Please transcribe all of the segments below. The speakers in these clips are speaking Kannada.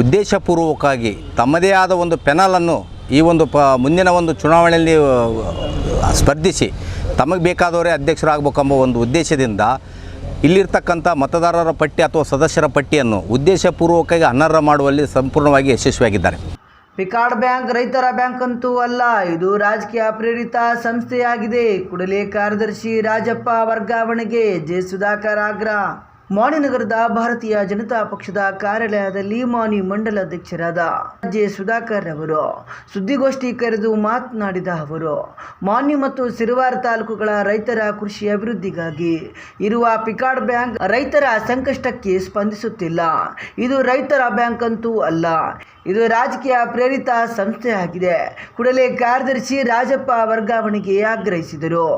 ಉದ್ದೇಶಪೂರ್ವಕವಾಗಿ ತಮ್ಮದೇ ಆದ ಒಂದು ಪೆನಲನ್ನು ಈ ಒಂದು ಪ ಮುಂದಿನ ಒಂದು ಚುನಾವಣೆಯಲ್ಲಿ ಸ್ಪರ್ಧಿಸಿ ತಮಗೆ ಬೇಕಾದವರೇ ಅಧ್ಯಕ್ಷರಾಗಬೇಕೆಂಬ ಒಂದು ಉದ್ದೇಶದಿಂದ ಇಲ್ಲಿರ್ತಕ್ಕಂಥ ಮತದಾರರ ಪಟ್ಟಿ ಅಥವಾ ಸದಸ್ಯರ ಪಟ್ಟಿಯನ್ನು ಉದ್ದೇಶಪೂರ್ವಕವಾಗಿ ಅನರ್ಹ ಮಾಡುವಲ್ಲಿ ಸಂಪೂರ್ಣವಾಗಿ ಯಶಸ್ವಿಯಾಗಿದ್ದಾರೆ. ಪಿಕಾರ್ಡ್ ಬ್ಯಾಂಕ್ ರೈತರ ಬ್ಯಾಂಕ್ ಅಂತೂ ಅಲ್ಲ, ಇದು ರಾಜಕೀಯ ಪ್ರೇರಿತ ಸಂಸ್ಥೆಯಾಗಿದೆ. ಕೂಡಲೇ ಕಾರ್ಯದರ್ಶಿ ರಾಜಪ್ಪ ವರ್ಗಾವಣೆಗೆ ಜೆ ಸುಧಾಕರ್ ಆಗ್ರಹ. ಮಾಣಿನಗರದ ಭಾರತೀಯ ಜನತಾ ಪಕ್ಷದ ಕಾರ್ಯಾಲಯದಲ್ಲಿ ಮಾನಿ ಮಂಡಲ ಅಧ್ಯಕ್ಷರಾದ ಜೆ ಸುಧಾಕರ್ ಅವರು ಸುದ್ದಿಗೋಷ್ಠಿ ಕರೆದು ಮಾತನಾಡಿದ ಅವರು ಮಾನ್ಯ ಮತ್ತು ಸಿರುವಾರ ತಾಲೂಕುಗಳ ರೈತರ ಕೃಷಿ ಅಭಿವೃದ್ಧಿಗಾಗಿ ಇರುವ ಪಿಕಾರ್ಡ್ ಬ್ಯಾಂಕ್ ರೈತರ ಸಂಕಷ್ಟಕ್ಕೆ ಸ್ಪಂದಿಸುತ್ತಿಲ್ಲ. ಇದು ರೈತರ ಬ್ಯಾಂಕ್ ಅಂತೂ ಅಲ್ಲ ಇದು ರಾಜಕೀಯ ಪ್ರೇರಿತ ಸಂಸ್ಥೆಯಾಗಿದೆ. ಕೂಡಲೇ ಕಾರ್ಯದರ್ಶಿ ರಾಜಪ್ಪ ವರ್ಗಾವಣೆಗೆ ಆಗ್ರಹಿಸಿದರು.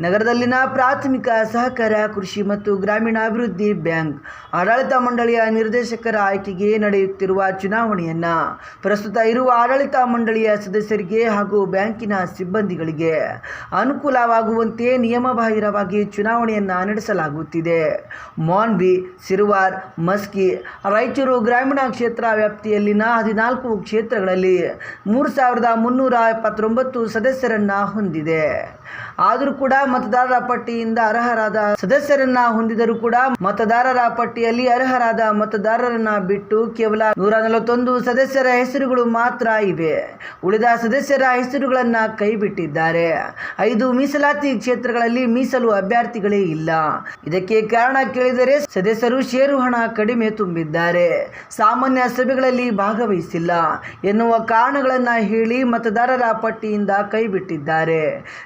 ನಗರದಲ್ಲಿನ ಪ್ರಾಥಮಿಕ ಸಹಕಾರ ಕೃಷಿ ಮತ್ತು ಗ್ರಾಮೀಣಾಭಿವೃದ್ಧಿ ಬ್ಯಾಂಕ್ ಆಡಳಿತ ಮಂಡಳಿಯ ನಿರ್ದೇಶಕರ ಆಯ್ಕೆಗೆ ನಡೆಯುತ್ತಿರುವ ಚುನಾವಣೆಯನ್ನ ಪ್ರಸ್ತುತ ಇರುವ ಆಡಳಿತ ಮಂಡಳಿಯ ಸದಸ್ಯರಿಗೆ ಹಾಗೂ ಬ್ಯಾಂಕಿನ ಸಿಬ್ಬಂದಿಗಳಿಗೆ ಅನುಕೂಲವಾಗುವಂತೆ ನಿಯಮಬಾಹಿರವಾಗಿ ಚುನಾವಣೆಯನ್ನ ನಡೆಸಲಾಗುತ್ತಿದೆ. ಮಾನ್ವಿ ಸಿರುವಾರ್, ಮಸ್ಕಿ, ರಾಯಚೂರು ಗ್ರಾಮೀಣ ಕ್ಷೇತ್ರ ವ್ಯಾಪ್ತಿಯಲ್ಲಿನ ಹದಿನಾಲ್ಕು ಕ್ಷೇತ್ರಗಳಲ್ಲಿ ಮೂರು ಸಾವಿರದ ಮುನ್ನೂರ ಎಪ್ಪತ್ತೊಂಬತ್ತು ಸದಸ್ಯರನ್ನ ಹೊಂದಿದೆ. ಆದರೂ ಕೂಡ ಮತದಾರರ ಪಟ್ಟಿಯಿಂದ ಅರ್ಹರಾದ ಸದಸ್ಯರನ್ನ ಹೊಂದಿದರೂ ಕೂಡ ಮತದಾರರ ಪಟ್ಟಿಯಲ್ಲಿ ಅರ್ಹರಾದ ಮತದಾರರನ್ನ ಬಿಟ್ಟು ಕೇವಲ ನೂರ ನಲವತ್ತೊಂದು ಸದಸ್ಯರ ಹೆಸರುಗಳು ಮಾತ್ರ ಇವೆ. ಉಳಿದ ಸದಸ್ಯರ ಹೆಸರುಗಳನ್ನ ಕೈಬಿಟ್ಟಿದ್ದಾರೆ. ಐದು ಮೀಸಲಾತಿ ಕ್ಷೇತ್ರಗಳಲ್ಲಿ ಮೀಸಲು ಅಭ್ಯರ್ಥಿಗಳೇ ಇಲ್ಲ. ಇದಕ್ಕೆ ಕಾರಣ ಕೇಳಿದರೆ ಸದಸ್ಯರು ಷೇರು ಹಣ ಕಡಿಮೆ ತುಂಬಿದ್ದಾರೆ. ಸಾಮಾನ್ಯ ಸಭೆಗಳಲ್ಲಿ ಭಾಗವಹಿಸಿಲ್ಲ. ಎನ್ನುವ ಕಾರಣಗಳನ್ನು ಹೇಳಿ ಮತದಾರರ ಪಟ್ಟಿಯಿಂದ ಕೈಬಿಟ್ಟಿದ್ದಾರೆ.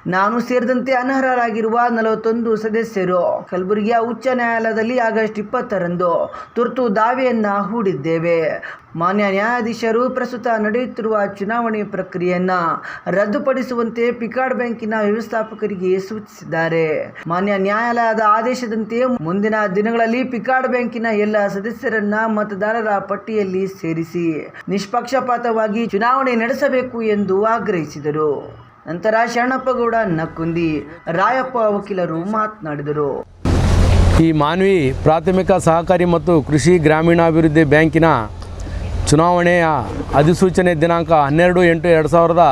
ನಾನು ಸೇರಿದಂತೆ ಅನರ್ಹರಾಗಿರುವ ನಲವತ್ತೊಂದು ಸದಸ್ಯರು. ಕಲಬುರಗಿಯ ಉಚ್ಚ ನ್ಯಾಯಾಲಯದಲ್ಲಿ ಆಗಸ್ಟ್ ಇಪ್ಪತ್ತರಂದು ತುರ್ತು ದಾವೆಯನ್ನ ಹೂಡಿದ್ದೇವೆ. ಮಾನ್ಯ ನ್ಯಾಯಾಧೀಶರು, ಪ್ರಸ್ತುತ ನಡೆಯುತ್ತಿರುವ ಚುನಾವಣೆ ಪ್ರಕ್ರಿಯೆಯನ್ನ ರದ್ದುಪಡಿಸುವಂತೆ ಪಿಕಾರ್ಡ್ ಬ್ಯಾಂಕಿನ ವ್ಯವಸ್ಥಾಪಕರಿಗೆ ಸೂಚಿಸಿದ್ದಾರೆ. ಮಾನ್ಯ ನ್ಯಾಯಾಲಯದ ಆದೇಶದಂತೆ ಮುಂದಿನ ದಿನಗಳಲ್ಲಿ ಪಿಕಾರ್ಡ್ ಬ್ಯಾಂಕಿನ ಎಲ್ಲ ಸದಸ್ಯರನ್ನ ಮತದಾರರ ಪಟ್ಟಿಯಲ್ಲಿ ಸೇರಿಸಿ. ನಿಷ್ಪಕ್ಷಪಾತವಾಗಿ ಚುನಾವಣೆ ನಡೆಸಬೇಕು ಎಂದು ಆಗ್ರಹಿಸಿದರು. ನಂತರ ಶರಣಪ್ಪಗೌಡ ನಕ್ಕುಂದಿ ರಾಯಪ್ಪ ವಕೀಲರು ಮಾತನಾಡಿದರು. ಈ ಮಾನ್ವಿ ಪ್ರಾಥಮಿಕ ಸಹಕಾರಿ ಮತ್ತು ಕೃಷಿ ಗ್ರಾಮೀಣಾಭಿವೃದ್ಧಿ ಬ್ಯಾಂಕಿನ ಚುನಾವಣೆಯ ಅಧಿಸೂಚನೆ ದಿನಾಂಕ ಹನ್ನೆರಡು ಎಂಟು ಎರಡು ಸಾವಿರದ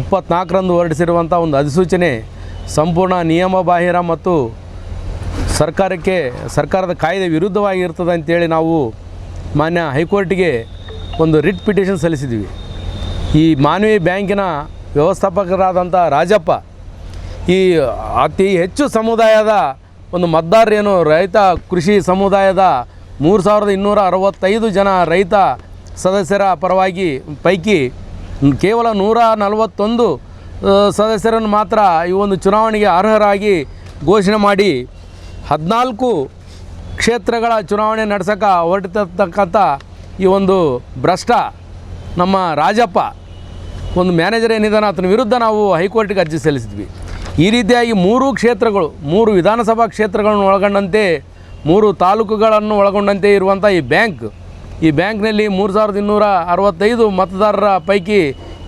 ಇಪ್ಪತ್ನಾಲ್ಕರಂದು ಹೊರಡಿಸಿರುವಂಥ ಒಂದು ಅಧಿಸೂಚನೆ ಸಂಪೂರ್ಣ ನಿಯಮಬಾಹಿರ ಮತ್ತು ಸರ್ಕಾರಕ್ಕೆ, ಸರ್ಕಾರದ ಕಾಯ್ದೆ ವಿರುದ್ಧವಾಗಿರ್ತದೆ ಅಂತೇಳಿ ನಾವು ಮಾನ್ಯ ಹೈಕೋರ್ಟಿಗೆ ಒಂದು ರಿಟ್ ಪಿಟಿಷನ್ ಸಲ್ಲಿಸಿದ್ವಿ. ಈ ಮಾನವಿ ಬ್ಯಾಂಕಿನ ವ್ಯವಸ್ಥಾಪಕರಾದಂಥ ರಾಜಪ್ಪ, ಈ ಅತಿ ಹೆಚ್ಚು ಸಮುದಾಯದ ಒಂದು ಮತದಾರರೇನು ರೈತ ಕೃಷಿ ಸಮುದಾಯದ ಮೂರು ಸಾವಿರದ ಇನ್ನೂರ ಅರವತ್ತೈದು ಜನ ರೈತ ಸದಸ್ಯರ ಪರವಾಗಿ ಪೈಕಿ ಕೇವಲ ನೂರ ನಲವತ್ತೊಂದು ಸದಸ್ಯರನ್ನು ಮಾತ್ರ ಈ ಒಂದು ಚುನಾವಣೆಗೆ ಅರ್ಹರಾಗಿ ಘೋಷಣೆ ಮಾಡಿ ಹದಿನಾಲ್ಕು ಕ್ಷೇತ್ರಗಳ ಚುನಾವಣೆ ನಡೆಸೋಕೆ ಹೊರಟಿರ್ತಕ್ಕಂಥ ಈ ಒಂದು ಭ್ರಷ್ಟ ನಮ್ಮ ರಾಜಪ್ಪ, ಒಂದು ಮ್ಯಾನೇಜರ್ ಏನಿದ್ದಾನೆ ಆತನ ವಿರುದ್ಧ ನಾವು ಹೈಕೋರ್ಟಿಗೆ ಅರ್ಜಿ ಸಲ್ಲಿಸಿದ್ವಿ. ಈ ರೀತಿಯಾಗಿ ಮೂರು ಕ್ಷೇತ್ರಗಳು, ಮೂರು ವಿಧಾನಸಭಾ ಕ್ಷೇತ್ರಗಳನ್ನು ಒಳಗೊಂಡಂತೆ, ಮೂರು ತಾಲೂಕುಗಳನ್ನು ಒಳಗೊಂಡಂತೆ ಇರುವಂಥ ಈ ಬ್ಯಾಂಕ್, ಈ ಬ್ಯಾಂಕ್ನಲ್ಲಿ ಮೂರು ಸಾವಿರದ ಇನ್ನೂರ ಅರವತ್ತೈದು ಮತದಾರರ ಪೈಕಿ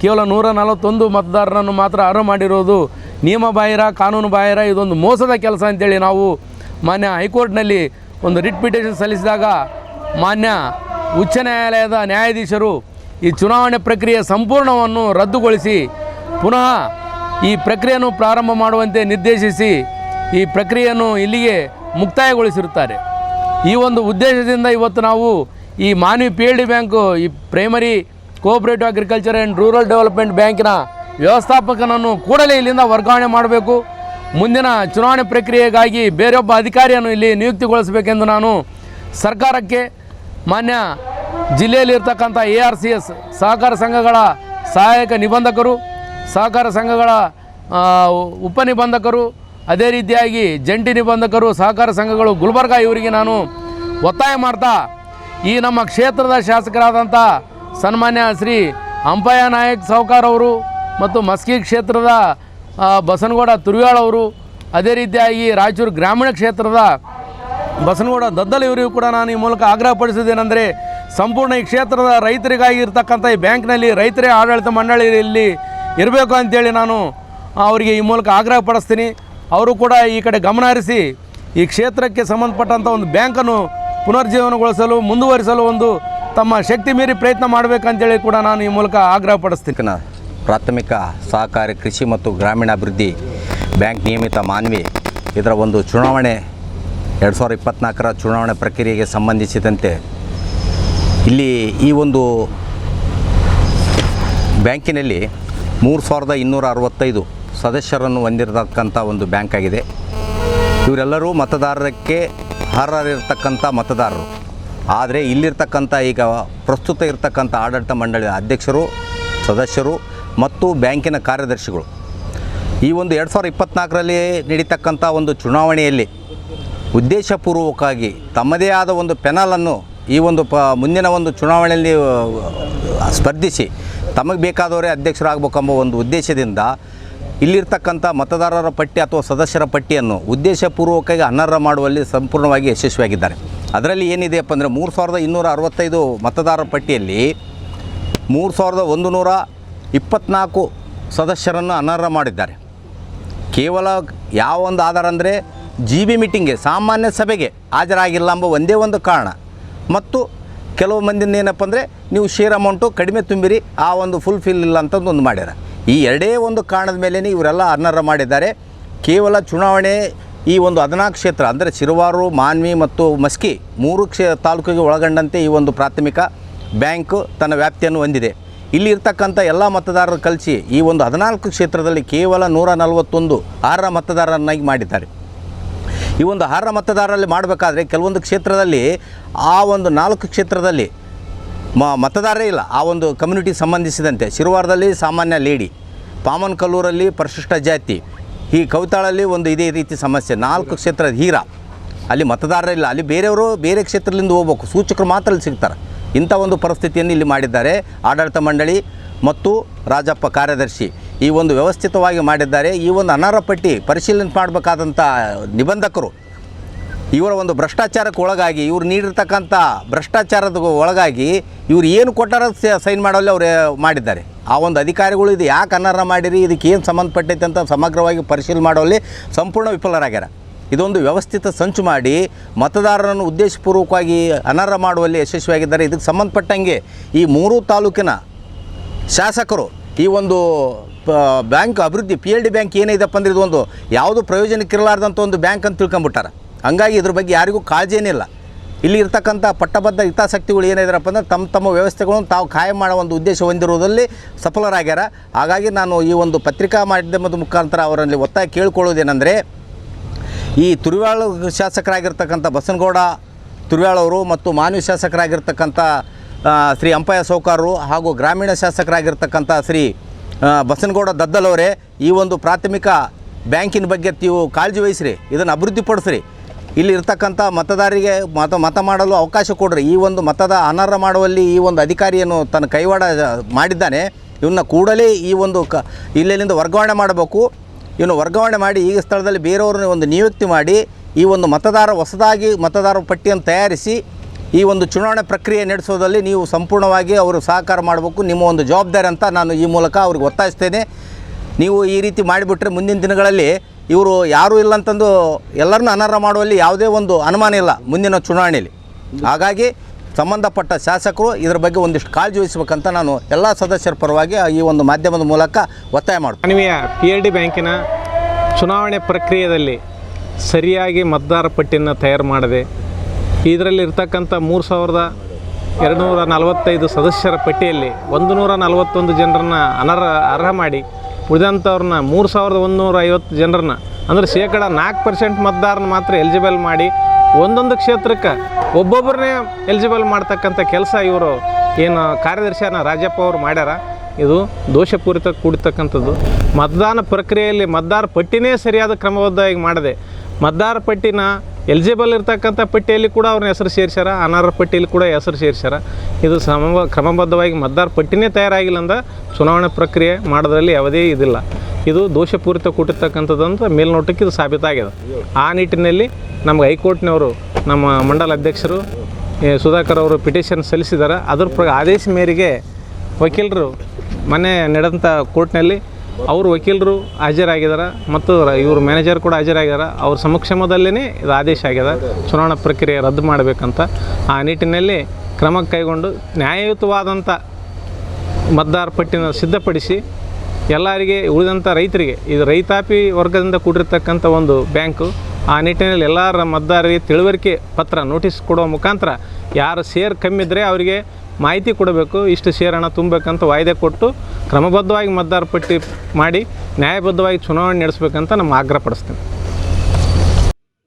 ಕೇವಲ ನೂರ ನಲವತ್ತೊಂದು ಮತದಾರರನ್ನು ಮಾತ್ರ ಅರ್ಹ ಮಾಡಿರೋದು ನಿಯಮ ಬಾಹಿರ, ಕಾನೂನು ಬಾಹಿರ, ಇದೊಂದು ಮೋಸದ ಕೆಲಸ ಅಂತೇಳಿ ನಾವು ಮಾನ್ಯ ಹೈಕೋರ್ಟ್ನಲ್ಲಿ ಒಂದು ರಿಟ್ ಪಿಟಿಷನ್ ಸಲ್ಲಿಸಿದಾಗ ಮಾನ್ಯ ಉಚ್ಚ ನ್ಯಾಯಾಲಯದ ನ್ಯಾಯಾಧೀಶರು ಈ ಚುನಾವಣೆ ಪ್ರಕ್ರಿಯೆ ಸಂಪೂರ್ಣವನ್ನು ರದ್ದುಗೊಳಿಸಿ ಪುನಃ ಈ ಪ್ರಕ್ರಿಯೆಯನ್ನು ಪ್ರಾರಂಭ ಮಾಡುವಂತೆ ನಿರ್ದೇಶಿಸಿ ಈ ಪ್ರಕ್ರಿಯೆಯನ್ನು ಇಲ್ಲಿಗೆ ಮುಕ್ತಾಯಗೊಳಿಸಿರುತ್ತಾರೆ. ಈ ಒಂದು ಉದ್ದೇಶದಿಂದ ಇವತ್ತು ನಾವು ಈ Manvi P L D bank, ಈ primary cooperative agriculture and rural development ಬ್ಯಾಂಕಿನ ವ್ಯವಸ್ಥಾಪಕನನ್ನು ಕೂಡಲೇ ಇಲ್ಲಿಂದ ವರ್ಗಾವಣೆ ಮಾಡಬೇಕು. ಮುಂದಿನ ಚುನಾವಣೆ ಪ್ರಕ್ರಿಯೆಗಾಗಿ ಬೇರೊಬ್ಬ ಅಧಿಕಾರಿಯನ್ನು ಇಲ್ಲಿ ನಿಯುಕ್ತಿಗೊಳಿಸಬೇಕೆಂದು ನಾನು ಸರ್ಕಾರಕ್ಕೆ ಮಾನ್ಯ ಜಿಲ್ಲೆಯಲ್ಲಿರ್ತಕ್ಕಂಥ ಎ ಆರ್ ಸಿ ಎಸ್ ಸಹಕಾರ ಸಂಘಗಳ ಸಹಾಯಕ ನಿಬಂಧಕರು, ಸಹಕಾರ ಸಂಘಗಳ ಉಪನಿಬಂಧಕರು ಅದೇ ರೀತಿಯಾಗಿ ಜಂಟಿ ನಿಬಂಧಕರು, ಸಹಕಾರ ಸಂಘಗಳು, ಗುಲ್ಬರ್ಗ ಇವರಿಗೆ ನಾನು ಒತ್ತಾಯ ಮಾಡ್ತಾ ಈ ನಮ್ಮ ಕ್ಷೇತ್ರದ ಶಾಸಕರಾದಂಥ ಸನ್ಮಾನ್ಯ ಶ್ರೀ ಅಂಪಯ್ಯ ನಾಯಕ್ ಸಾವ್ಕಾರ್ ಅವರು ಮತ್ತು ಮಸ್ಕಿ ಕ್ಷೇತ್ರದ ಬಸನಗೌಡ ತುರ್ಯಾಳ್ ಅವರು, ಅದೇ ರೀತಿಯಾಗಿ ರಾಯಚೂರು ಗ್ರಾಮೀಣ ಕ್ಷೇತ್ರದ ಬಸನಗೌಡ ದದ್ದಲ್ ಇವರಿಗೂ ಕೂಡ ನಾನು ಈ ಮೂಲಕ ಆಗ್ರಹಪಡಿಸಿದ್ದೇನೆಂದರೆ ಸಂಪೂರ್ಣ ಈ ಕ್ಷೇತ್ರದ ರೈತರಿಗಾಗಿ ಇರ್ತಕ್ಕಂಥ ಈ ಬ್ಯಾಂಕ್ನಲ್ಲಿ ರೈತರೇ ಆಡಳಿತ ಮಂಡಳಿಯಲ್ಲಿ ಇರಬೇಕು ಅಂತೇಳಿ ನಾನು ಅವರಿಗೆ ಈ ಮೂಲಕ ಆಗ್ರಹ ಪಡಿಸ್ತೀನಿ. ಅವರು ಕೂಡ ಈ ಕಡೆ ಗಮನ ಹರಿಸಿ ಈ ಕ್ಷೇತ್ರಕ್ಕೆ ಸಂಬಂಧಪಟ್ಟಂಥ ಒಂದು ಬ್ಯಾಂಕನ್ನು ಪುನರ್ಜೀವನಗೊಳಿಸಲು, ಮುಂದುವರಿಸಲು ಒಂದು ತಮ್ಮ ಶಕ್ತಿ ಮೀರಿ ಪ್ರಯತ್ನ ಮಾಡಬೇಕಂತೇಳಿ ಕೂಡ ನಾನು ಈ ಮೂಲಕ ಆಗ್ರಹ ಪಡಿಸ್ತೀನಿ. ಪ್ರಾಥಮಿಕ ಸಹಕಾರಿ ಕೃಷಿ ಮತ್ತು ಗ್ರಾಮೀಣಾಭಿವೃದ್ಧಿ ಬ್ಯಾಂಕ್ ನಿಯಮಿತ ಮಾನ್ವಿ ಇದರ ಒಂದು ಚುನಾವಣೆ ಎರಡು ಸಾವಿರದ ಇಪ್ಪತ್ತ್ನಾಲ್ಕರ ಚುನಾವಣೆ ಪ್ರಕ್ರಿಯೆಗೆ ಸಂಬಂಧಿಸಿದಂತೆ ಇಲ್ಲಿ ಈ ಒಂದು ಬ್ಯಾಂಕಿನಲ್ಲಿ ಮೂರು ಸಾವಿರದ ಇನ್ನೂರ ಅರವತ್ತೈದು ಸದಸ್ಯರನ್ನು ಹೊಂದಿರತಕ್ಕಂಥ ಒಂದು ಬ್ಯಾಂಕ್ ಆಗಿದೆ. ಇವರೆಲ್ಲರೂ ಮತದಾರಕ್ಕೆ ಅರ್ಹರಿರ್ತಕ್ಕಂಥ ಮತದಾರರು. ಆದರೆ ಇಲ್ಲಿರ್ತಕ್ಕಂಥ ಈಗ ಪ್ರಸ್ತುತ ಇರತಕ್ಕಂಥ ಆಡಳಿತ ಮಂಡಳಿಯ ಅಧ್ಯಕ್ಷರು, ಸದಸ್ಯರು ಮತ್ತು ಬ್ಯಾಂಕಿನ ಕಾರ್ಯದರ್ಶಿಗಳು. ಈ ಒಂದು ಎರಡು ಸಾವಿರದ ಇಪ್ಪತ್ತ್ನಾಲ್ಕರಲ್ಲಿ ನಡೀತಕ್ಕಂಥ ಒಂದು ಚುನಾವಣೆಯಲ್ಲಿ ಉದ್ದೇಶಪೂರ್ವಕವಾಗಿ ತಮ್ಮದೇ ಆದ ಒಂದು ಪೆನಲನ್ನು ಈ ಒಂದು ಪ ಮುಂದಿನ ಒಂದು ಚುನಾವಣೆಯಲ್ಲಿ ಸ್ಪರ್ಧಿಸಿ ತಮಗೆ ಬೇಕಾದವರೇ ಅಧ್ಯಕ್ಷರಾಗಬೇಕೆಂಬ ಒಂದು ಉದ್ದೇಶದಿಂದ ಇಲ್ಲಿರ್ತಕ್ಕಂಥ ಮತದಾರರ ಪಟ್ಟಿ ಅಥವಾ ಸದಸ್ಯರ ಪಟ್ಟಿಯನ್ನು ಉದ್ದೇಶಪೂರ್ವಕವಾಗಿ ಅನರ್ಹ ಮಾಡುವಲ್ಲಿ ಸಂಪೂರ್ಣವಾಗಿ ಯಶಸ್ವಿಯಾಗಿದ್ದಾರೆ. ಅದರಲ್ಲಿ ಏನಿದೆಯಪ್ಪ ಅಂದರೆ ಮೂರು ಸಾವಿರದ ಇನ್ನೂರ ಅರವತ್ತೈದು ಮತದಾರರ ಪಟ್ಟಿಯಲ್ಲಿ ಮೂರು ಸಾವಿರದ ಒಂದು ನೂರ ಇಪ್ಪತ್ತ್ನಾಲ್ಕು ಸದಸ್ಯರನ್ನು ಅನರ್ಹ ಮಾಡಿದ್ದಾರೆ. ಕೇವಲ ಯಾವ ಒಂದು ಆಧಾರ ಅಂದರೆ ಜಿ ಬಿ ಮೀಟಿಂಗ್ಗೆ ಸಾಮಾನ್ಯ ಸಭೆಗೆ ಹಾಜರಾಗಿಲ್ಲ ಎಂಬ ಒಂದೇ ಒಂದು ಕಾರಣ. ಮತ್ತು ಕೆಲವು ಮಂದಿನ ಏನಪ್ಪ ಅಂದರೆ ನೀವು ಶೇರ್ ಅಮೌಂಟು ಕಡಿಮೆ ತುಂಬಿರಿ, ಆ ಒಂದು ಫುಲ್ಫಿಲ್ ಇಲ್ಲ ಅಂತಂದು ಒಂದು ಮಾಡ್ಯಾರ. ಈ ಎರಡೇ ಒಂದು ಕಾರಣದ ಮೇಲೇ ಇವರೆಲ್ಲ ಅನರ್ಹ ಮಾಡಿದ್ದಾರೆ. ಕೇವಲ ಚುನಾವಣೆ ಈ ಒಂದು ಹದಿನಾಲ್ಕು ಕ್ಷೇತ್ರ ಅಂದರೆ ಶಿರುವಾರು, ಮಾನ್ವಿ ಮತ್ತು ಮಸ್ಕಿ ಮೂರು ಕ್ಷೇ ತಾಲೂಕಿಗೆ ಒಳಗೊಂಡಂತೆ ಈ ಒಂದು ಪ್ರಾಥಮಿಕ ಬ್ಯಾಂಕು ತನ್ನ ವ್ಯಾಪ್ತಿಯನ್ನು ಹೊಂದಿದೆ. ಇಲ್ಲಿ ಇರ್ತಕ್ಕಂಥ ಎಲ್ಲ ಮತದಾರರು ಕಲಿಸಿ ಈ ಒಂದು ಹದಿನಾಲ್ಕು ಕ್ಷೇತ್ರದಲ್ಲಿ ಕೇವಲ ನೂರ ನಲವತ್ತೊಂದು ಅರ್ಹ ಮತದಾರರನ್ನಾಗಿ ಮಾಡಿದ್ದಾರೆ. ಈ ಒಂದು ಅರ್ಹ ಮತದಾರರಲ್ಲಿ ಮಾಡಬೇಕಾದ್ರೆ ಕೆಲವೊಂದು ಕ್ಷೇತ್ರದಲ್ಲಿ ಆ ಒಂದು ನಾಲ್ಕು ಕ್ಷೇತ್ರದಲ್ಲಿ ಮ, ಮತದಾರರೇ ಇಲ್ಲ. ಆ ಒಂದು ಕಮ್ಯುನಿಟಿ ಸಂಬಂಧಿಸಿದಂತೆ. ಶಿರುವಾರದಲ್ಲಿ ಸಾಮಾನ್ಯ ಲೇಡಿ ಪಾಮನ್ ಕಲ್ಲೂರಲ್ಲಿ ಪರಿಶಿಷ್ಟ ಜಾತಿ. ಈ ಕವಿತಾಳಲ್ಲಿ ಒಂದು ಇದೇ ರೀತಿ ಸಮಸ್ಯೆ. ನಾಲ್ಕು ಕ್ಷೇತ್ರದ ಹೀರಾ. ಅಲ್ಲಿ ಮತದಾರರೇ ಇಲ್ಲ. ಅಲ್ಲಿ ಬೇರೆಯವರು ಬೇರೆ ಕ್ಷೇತ್ರದಿಂದ ಹೋಗ್ಬೇಕು. ಸೂಚಕರು ಮಾತ್ರ ಅಲ್ಲಿ ಸಿಗ್ತಾರೆ. ಇಂಥ ಒಂದು ಪರಿಸ್ಥಿತಿಯನ್ನು ಇಲ್ಲಿ ಮಾಡಿದ್ದಾರೆ ಆಡಳಿತ ಮಂಡಳಿ ಮತ್ತು ರಾಜಪ್ಪ ಕಾರ್ಯದರ್ಶಿ. ಈ ಒಂದು ವ್ಯವಸ್ಥಿತವಾಗಿ ಮಾಡಿದ್ದಾರೆ. ಈ ಒಂದು ಅನರ್ಹ ಪಟ್ಟಿ ಪರಿಶೀಲನೆ ಮಾಡಬೇಕಾದಂಥ ನಿಬಂಧಕರು, ಇವರ ಒಂದು ಭ್ರಷ್ಟಾಚಾರಕ್ಕೆ ಒಳಗಾಗಿ, ಇವ್ರು ನೀಡಿರ್ತಕ್ಕಂಥ ಭ್ರಷ್ಟಾಚಾರದ ಒಳಗಾಗಿ ಇವ್ರು ಏನು ಕೊಟ್ಟಾರ ಸೈನ್ ಮಾಡೋಲ್ಲಿ ಅವರು ಮಾಡಿದ್ದಾರೆ. ಆ ಒಂದು ಅಧಿಕಾರಿಗಳು ಇದು ಯಾಕೆ ಅನರ್ಹ ಮಾಡಿರಿ, ಇದಕ್ಕೆ ಏನು ಸಂಬಂಧಪಟ್ಟೈತೆ ಅಂತ ಸಮಗ್ರವಾಗಿ ಪರಿಶೀಲನೆ ಮಾಡೋಲ್ಲಿ ಸಂಪೂರ್ಣ ವಿಫಲರಾಗ್ಯಾರ. ಇದೊಂದು ವ್ಯವಸ್ಥಿತ ಸಂಚು ಮಾಡಿ ಮತದಾರರನ್ನು ಉದ್ದೇಶಪೂರ್ವಕವಾಗಿ ಅನರ್ಹ ಮಾಡುವಲ್ಲಿ ಯಶಸ್ವಿಯಾಗಿದ್ದಾರೆ. ಇದಕ್ಕೆ ಸಂಬಂಧಪಟ್ಟಂಗೆ ಈ ಮೂರು ತಾಲೂಕಿನ ಶಾಸಕರು ಈ ಒಂದು ಬ್ಯಾಂಕ್ ಅಭಿವೃದ್ಧಿ ಪಿ ಎಲ್ ಡಿ ಬ್ಯಾಂಕ್ ಏನಿದೆಪ್ಪ ಅಂದ್ರೆ ಇದೊಂದು ಯಾವುದು ಪ್ರಯೋಜನಕ್ಕಿರಲಾರ್ದಂಥ ಒಂದು ಬ್ಯಾಂಕ್ ಅಂತ ತಿಳ್ಕೊಂಬಿಟ್ಟಾರ ಹಂಗಾಗಿ ಇದ್ರ ಬಗ್ಗೆ ಯಾರಿಗೂ ಕಾಳಜಿ ಏನಿಲ್ಲ. ಇಲ್ಲಿ ಇರ್ತಕ್ಕಂಥ ಪಟ್ಟಬದ್ಧ ಹಿತಾಸಕ್ತಿಗಳು ಏನಿದಾರಪ್ಪ ಅಂದ್ರೆ ತಮ್ಮ ತಮ್ಮ ವ್ಯವಸ್ಥೆಗಳನ್ನು ತಾವು ಖಾಯಂ ಮಾಡೋ ಒಂದು ಉದ್ದೇಶ ಹೊಂದಿರುವುದರಲ್ಲಿ ಸಫಲರಾಗ್ಯಾರ. ಹಾಗಾಗಿ ನಾನು ಈ ಒಂದು ಪತ್ರಿಕಾ ಮಾಧ್ಯಮದ ಮುಖಾಂತರ ಅವರಲ್ಲಿ ಒತ್ತಾಯ ಕೇಳ್ಕೊಳ್ಳೋದೇನೆಂದರೆ, ಈ ತುರುವಾಳ ಶಾಸಕರಾಗಿರ್ತಕ್ಕಂಥ ಬಸನಗೌಡ ತುರುವಾಳವರು ಮತ್ತು ಮಾನವಿ ಶಾಸಕರಾಗಿರ್ತಕ್ಕಂಥ ಶ್ರೀ ಅಂಪಯ್ಯ ಸೌಕಾರರು ಹಾಗೂ ಗ್ರಾಮೀಣ ಶಾಸಕರಾಗಿರ್ತಕ್ಕಂಥ ಶ್ರೀ ಬಸನಗೌಡ ದದ್ದಲ್ ಅವರೇ, ಈ ಒಂದು ಪ್ರಾಥಮಿಕ ಬ್ಯಾಂಕಿನ ಬಗ್ಗೆ ನೀವು ಕಾಳಜಿ ವಹಿಸ್ರಿ, ಇದನ್ನು ಅಭಿವೃದ್ಧಿಪಡಿಸ್ರಿ. ಇಲ್ಲಿ ಇರ್ತಕ್ಕಂಥ ಮತದಾರರಿಗೆ ಮತ ಮತ ಮಾಡಲು ಅವಕಾಶ ಕೊಡ್ರಿ. ಈ ಒಂದು ಮತದ ಅನರ್ಹ ಮಾಡುವಲ್ಲಿ ಈ ಒಂದು ಅಧಿಕಾರಿಯನ್ನು ತನ್ನ ಕೈವಾಡ ಮಾಡಿದ್ದಾನೆ. ಇವನ್ನ ಕೂಡಲೇ ಈ ಒಂದು ಕ ಇಲ್ಲಿಂದ ವರ್ಗಾವಣೆ ಮಾಡಬೇಕು. ಇವನು ವರ್ಗಾವಣೆ ಮಾಡಿ ಈ ಸ್ಥಳದಲ್ಲಿ ಬೇರೆಯವ್ರನ್ನ ಒಂದು ನಿಯುಕ್ತಿ ಮಾಡಿ ಈ ಒಂದು ಮತದಾರ ಹೊಸದಾಗಿ ಮತದಾರ ಪಟ್ಟಿಯನ್ನು ತಯಾರಿಸಿ ಈ ಒಂದು ಚುನಾವಣೆ ಪ್ರಕ್ರಿಯೆ ನಡೆಸೋದಲ್ಲಿ ನೀವು ಸಂಪೂರ್ಣವಾಗಿ ಅವರು ಸಹಕಾರ ಮಾಡಬೇಕು, ನಿಮ್ಮ ಒಂದು ಜವಾಬ್ದಾರಿ ಅಂತ ನಾನು ಈ ಮೂಲಕ ಅವ್ರಿಗೆ ಒತ್ತಾಯಿಸ್ತೇನೆ. ನೀವು ಈ ರೀತಿ ಮಾಡಿಬಿಟ್ರೆ ಮುಂದಿನ ದಿನಗಳಲ್ಲಿ ಇವರು ಯಾರೂ ಇಲ್ಲ ಅಂತಂದು ಎಲ್ಲರನ್ನೂ ಅನರ್ಹ ಮಾಡುವಲ್ಲಿ ಯಾವುದೇ ಒಂದು ಅನುಮಾನ ಇಲ್ಲ ಮುಂದಿನ ಚುನಾವಣೆಯಲ್ಲಿ. ಹಾಗಾಗಿ ಸಂಬಂಧಪಟ್ಟ ಶಾಸಕರು ಇದರ ಬಗ್ಗೆ ಒಂದಿಷ್ಟು ಕಾಳಜಿ ವಹಿಸಬೇಕಂತ ನಾನು ಎಲ್ಲ ಸದಸ್ಯರ ಪರವಾಗಿ ಈ ಒಂದು ಮಾಧ್ಯಮದ ಮೂಲಕ ಒತ್ತಾಯ ಮಾಡ್ತೀನಿ. ಮಾನವೀಯ ಪಿ ಎಲ್ ಡಿ ಬ್ಯಾಂಕಿನ ಚುನಾವಣೆ ಪ್ರಕ್ರಿಯೆಯಲ್ಲಿ ಸರಿಯಾಗಿ ಮತದಾರ ಪಟ್ಟಿಯನ್ನು ತಯಾರು ಮಾಡದೆ ಇದರಲ್ಲಿ ಇರ್ತಕ್ಕಂಥ ಮೂರು ಸಾವಿರದ ಎರಡು ನೂರ ನಲವತ್ತೈದು ಸದಸ್ಯರ ಪಟ್ಟಿಯಲ್ಲಿ ಒಂದು ನೂರ ನಲವತ್ತೊಂದು ಜನರನ್ನ ಅನರ್ಹ ಅರ್ಹ ಮಾಡಿ ಉಳಿದಂಥವ್ರನ್ನ ಮೂರು ಸಾವಿರದ ಒಂದುನೂರ ಐವತ್ತು ಜನರನ್ನ, ಅಂದರೆ ಶೇಕಡ ನಾಲ್ಕು ಪರ್ಸೆಂಟ್ ಮತದಾರನ ಮಾತ್ರ ಎಲಿಜಿಬಲ್ ಮಾಡಿ ಒಂದೊಂದು ಕ್ಷೇತ್ರಕ್ಕೆ ಒಬ್ಬೊಬ್ಬರನ್ನೇ ಎಲಿಜಿಬಲ್ ಮಾಡ್ತಕ್ಕಂಥ ಕೆಲಸ ಇವರು ಏನು ಕಾರ್ಯದರ್ಶಿಯನ್ನ ರಾಜಪ್ಪ ಅವರು ಮಾಡ್ಯಾರ. ಇದು ದೋಷಪೂರಿತ ಕೂಡಿರ್ತಕ್ಕಂಥದ್ದು ಮತದಾನ ಪ್ರಕ್ರಿಯೆಯಲ್ಲಿ ಮತದಾರ ಪಟ್ಟಿನೇ ಸರಿಯಾದ ಕ್ರಮಬದ್ಧವಾಗಿ ಮಾಡದೆ ಮತದಾರ ಪಟ್ಟಿನ ಎಲಿಜಿಬಲ್ ಇರ್ತಕ್ಕಂಥ ಪಟ್ಟಿಯಲ್ಲಿ ಕೂಡ ಅವ್ರನ್ನ ಹೆಸರು ಸೇರಿಸ್ಯಾರ, ಅನರ್ಹ ಪಟ್ಟಿಯಲ್ಲಿ ಕೂಡ ಹೆಸರು ಸೇರಿಸ್ಯಾರ. ಇದು ಸಮ ಕ್ರಮಬದ್ಧವಾಗಿ ಮತದಾರ ಪಟ್ಟಿನೇ ತಯಾರಾಗಿಲ್ಲ ಅಂದ ಚುನಾವಣೆ ಪ್ರಕ್ರಿಯೆ ಮಾಡೋದ್ರಲ್ಲಿ ಯಾವುದೇ ಇದಿಲ್ಲ. ಇದು ದೋಷಪೂರಿತ ಕೊಟ್ಟಿರ್ತಕ್ಕಂಥದ್ದಂತ ಮೇಲ್ನೋಟಕ್ಕೆ ಇದು ಸಾಬೀತಾಗಿದೆ. ಆ ನಿಟ್ಟಿನಲ್ಲಿ ನಮ್ಗೆ ಹೈಕೋರ್ಟ್ನವರು, ನಮ್ಮ ಮಂಡಲ ಅಧ್ಯಕ್ಷರು ಸುಧಾಕರ್ ಅವರು ಪಿಟಿಷನ್ ಸಲ್ಲಿಸಿದ್ದಾರೆ. ಅದ್ರ ಪ್ರ ಆದೇಶ ಮೇರೆಗೆ ವಕೀಲರು ಮೊನ್ನೆ ನಡೆದಂಥ ಕೋರ್ಟ್ನಲ್ಲಿ ಅವರು ವಕೀಲರು ಹಾಜರಾಗಿದ್ದಾರೆ ಮತ್ತು ಇವ್ರ ಮ್ಯಾನೇಜರ್ ಕೂಡ ಹಾಜರಾಗಿದ್ದಾರೆ. ಅವ್ರ ಸಮಕ್ಷಮದಲ್ಲೇ ಇದು ಆದೇಶ ಆಗ್ಯದ ಚುನಾವಣಾ ಪ್ರಕ್ರಿಯೆ ರದ್ದು ಮಾಡಬೇಕಂತ ಆ ನಿಟ್ಟಿನಲ್ಲಿ ಕ್ರಮ ಕೈಗೊಂಡು ನ್ಯಾಯಯುತವಾದಂಥ ಮತದಾರ ಪಟ್ಟಿನ ಸಿದ್ಧಪಡಿಸಿ ಎಲ್ಲರಿಗೆ ಉಳಿದಂಥ ರೈತರಿಗೆ, ಇದು ರೈತಾಪಿ ವರ್ಗದಿಂದ ಕೂಡಿರ್ತಕ್ಕಂಥ ಒಂದು ಬ್ಯಾಂಕು, ಆ ನಿಟ್ಟಿನಲ್ಲಿ ಎಲ್ಲರ ಮತದಾರರಿಗೆ ತಿಳುವಳಿಕೆ ಪತ್ರ, ನೋಟಿಸ್ ಕೊಡುವ ಮುಖಾಂತರ ಯಾರು ಸೇರ್ ಕಮ್ಮಿದ್ರೆ ಅವರಿಗೆ ಮಾಹಿತಿ ಕೊಡಬೇಕು, ಇಷ್ಟು ಶೇರ್ ಹಣ ತುಂಬಬೇಕಂತ ವಾಯ್ದೆ ಕೊಟ್ಟು ಕ್ರಮಬದ್ಧವಾಗಿ ಮತದಾರ ಪಟ್ಟಿ ಮಾಡಿ, ನ್ಯಾಯಬದ್ಧವಾಗಿ ಚುನಾವಣೆ ನಡೆಸಬೇಕಂತ ನಮ್ಮ ಆಗ್ರಹ ಪಡಿಸ್ತೇನೆ.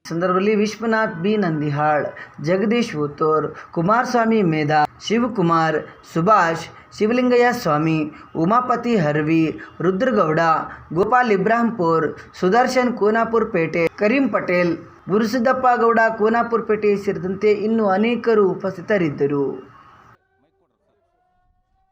ಸಂದರ್ಭದಲ್ಲಿ ವಿಶ್ವನಾಥ್ ಬಿ. ನಂದಿಹಾಳ್, ಜಗದೀಶ್ ಉತ್ತೋರ್, ಕುಮಾರಸ್ವಾಮಿ ಮೇಧಾ, ಶಿವಕುಮಾರ್, ಸುಭಾಷ್, ಶಿವಲಿಂಗಯ್ಯ ಸ್ವಾಮಿ, ಉಮಾಪತಿ ಹರ್ವಿ, ರುದ್ರಗೌಡ, ಗೋಪಾಲ್ ಇಬ್ರಾಹಂಪುರ್ ಸುದರ್ಶನ್ ಕೋನಾಪುರ್ ಪೇಟೆ, ಕರೀಂ ಪಟೇಲ್, ಗುರುಸಿದ್ದಪ್ಪ ಗೌಡ ಕೋನಾಪುರ್ ಪೇಟೆ ಸೇರಿದಂತೆ ಇನ್ನೂ ಅನೇಕರು ಉಪಸ್ಥಿತರಿದ್ದರು.